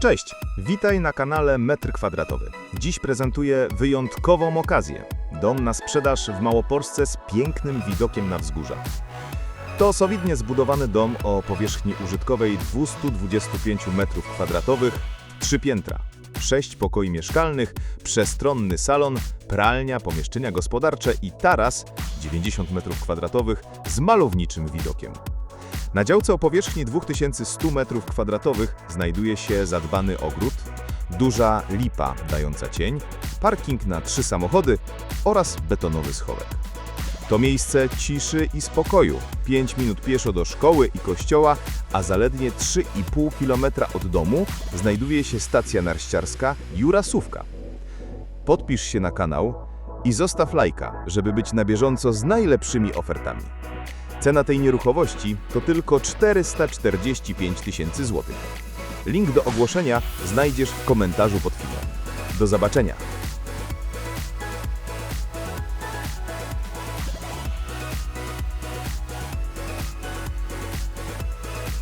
Cześć, witaj na kanale Metr Kwadratowy. Dziś prezentuję wyjątkową okazję. Dom na sprzedaż w Małopolsce z pięknym widokiem na wzgórza. To solidnie zbudowany dom o powierzchni użytkowej 225 m2, trzy piętra, sześć pokoi mieszkalnych, przestronny salon, pralnia, pomieszczenia gospodarcze i taras 90 m2 z malowniczym widokiem. Na działce o powierzchni 2100 m2 znajduje się zadbany ogród, duża lipa dająca cień, parking na trzy samochody oraz betonowy schowek. To miejsce ciszy i spokoju. 5 minut pieszo do szkoły i kościoła, a zaledwie 3,5 km od domu znajduje się stacja narciarska Jurasówka. Podpisz się na kanał i zostaw lajka, żeby być na bieżąco z najlepszymi ofertami. Cena tej nieruchomości to tylko 445 tysięcy złotych. Link do ogłoszenia znajdziesz w komentarzu pod filmem. Do zobaczenia!